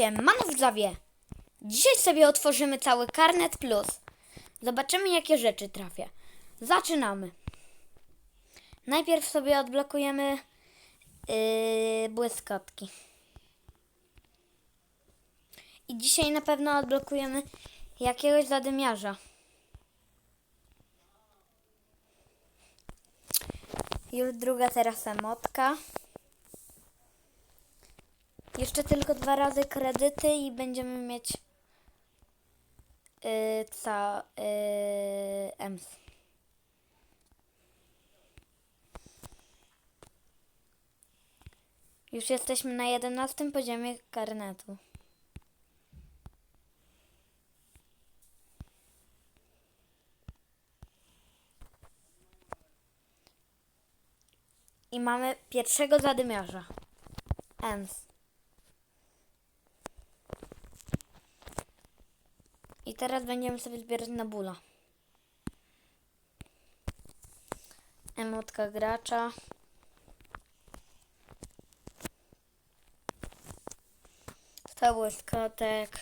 Siemano widzowie! Dzisiaj sobie otworzymy cały Karnet Plus. Zobaczymy jakie rzeczy trafię. Zaczynamy. Najpierw sobie odblokujemy yy, błyskotki. I dzisiaj na pewno odblokujemy jakiegoś zadymiarza. Już druga teraz emotka. Jeszcze tylko dwa razy kredyty i będziemy mieć yy, ca, yy, EMS. Już jesteśmy na 11 poziomie karnetu. I mamy pierwszego zadymiarza. EMS. I teraz będziemy sobie zbierać na bula. Emotka gracza. To błyskotek.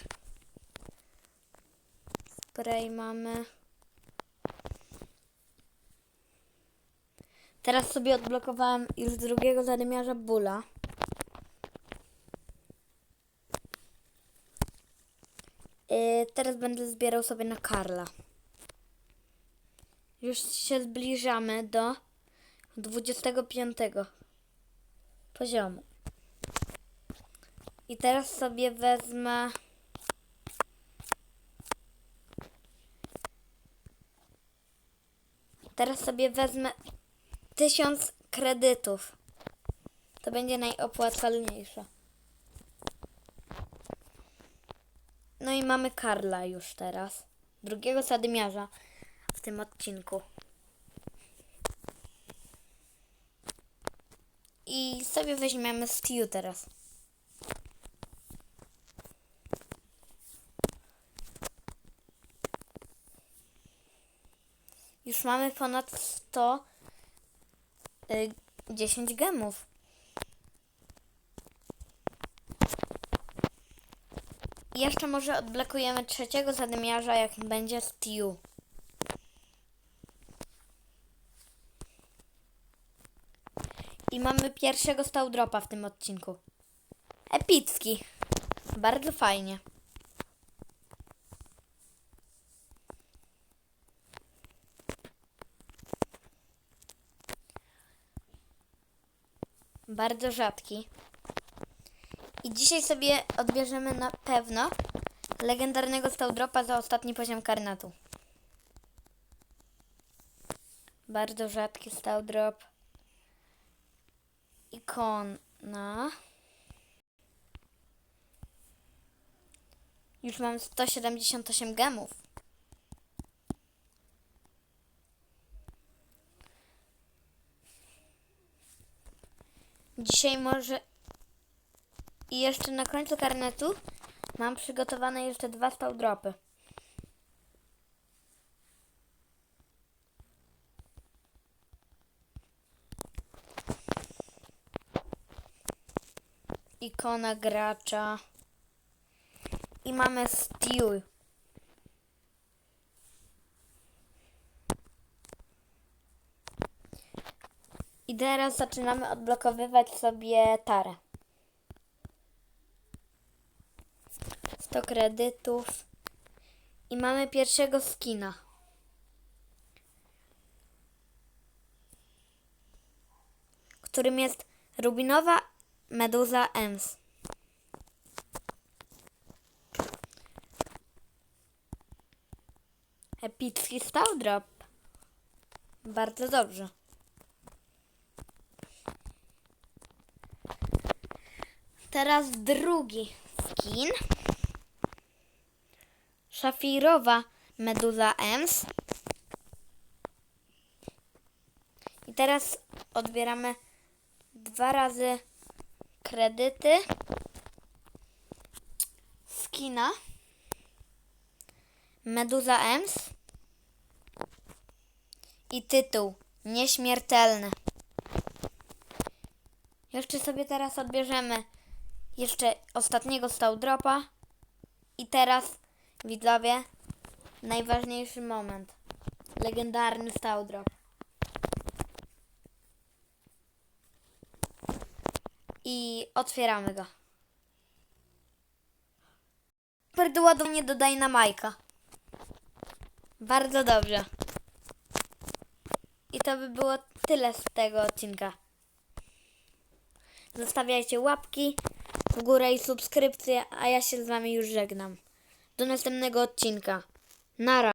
Spray mamy. Teraz sobie odblokowałem już drugiego zadymiarza bula. Yy, teraz będę zbierał sobie na Karla. Już się zbliżamy do 25 poziomu. I teraz sobie wezmę. Teraz sobie wezmę 1000 kredytów. To będzie najopłacalniejsze. No i mamy Karla już teraz. Drugiego sadymiarza w tym odcinku. I sobie weźmiemy Stew teraz. Już mamy ponad 100 y, 10 gemów. Jeszcze może odblokujemy trzeciego zadymiarza, jak będzie Stew. I mamy pierwszego stał dropa w tym odcinku. Epicki. Bardzo fajnie. Bardzo rzadki. I dzisiaj sobie odbierzemy na pewno legendarnego Staldropa za ostatni poziom karnetu. Bardzo rzadki Staldrop. Ikona. Już mam 178 gemów. Dzisiaj może i jeszcze na końcu karnetu mam przygotowane jeszcze dwa stałdropy. Ikona gracza. I mamy Stew. I teraz zaczynamy odblokowywać sobie tarę. 100 kredytów. I mamy pierwszego skina. Którym jest rubinowa meduza Ems. Epicki stał drop. Bardzo dobrze. Teraz drugi skin. Szafirowa meduza Ems. I teraz odbieramy dwa razy kredyty skina Meduza Ems i tytuł Nieśmiertelny. Jeszcze sobie teraz odbierzemy jeszcze ostatniego stał dropa. I teraz, widzowie, najważniejszy moment. Legendarny stał drop. I otwieramy go. Doładowanie do Dynamajka. Bardzo dobrze. I to by było tyle z tego odcinka. Zostawiajcie łapki w górę i subskrypcje, a ja się z wami już żegnam. Do następnego odcinka. Nara.